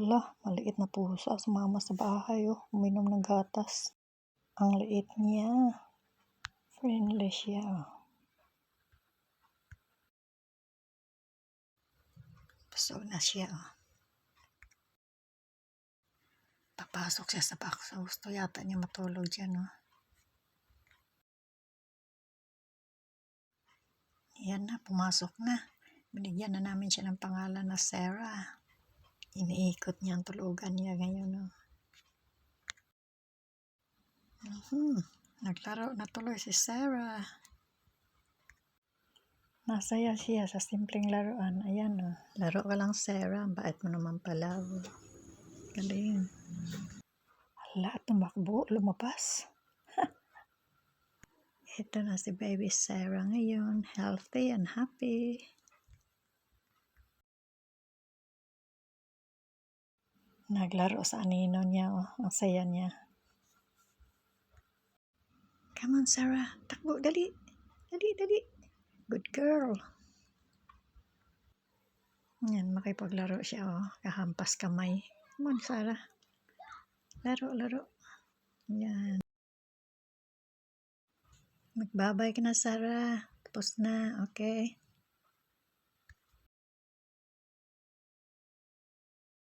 Hala, maliit na pusa. Sumama sa bahay, oh. Uminom ng gatas. Ang liit niya. Friendly siya. Paso na siya, oh. Papasok siya sa box. Gusto yata niya matulog dyan, oh. Yan na, pumasok na. Binigyan na namin siya ng pangalan na Sarah. Iniikot niya ang tulugan niya ngayon. Oh. Mhm. Naglaro na tuloy si Sarah. Nasaya siya sa simpleng laruan. Ayan oh. Laro ka lang Sarah. Bait mo naman pala. Oh. Galing. Hala, tumakbo. Lumabas. Ito na si baby Sarah ngayon. Healthy and happy. Naglaro sa anino niya. Oh. Ang saya niya. Come on, Sarah. Takbo, dali. Dali, dali. Good girl. Yan, makipaglaro siya. Oh. Kahampas kamay. Come on, Sarah. Laro, laro. Yan. Magbabay ka na, Sarah. Tapos na. Okay.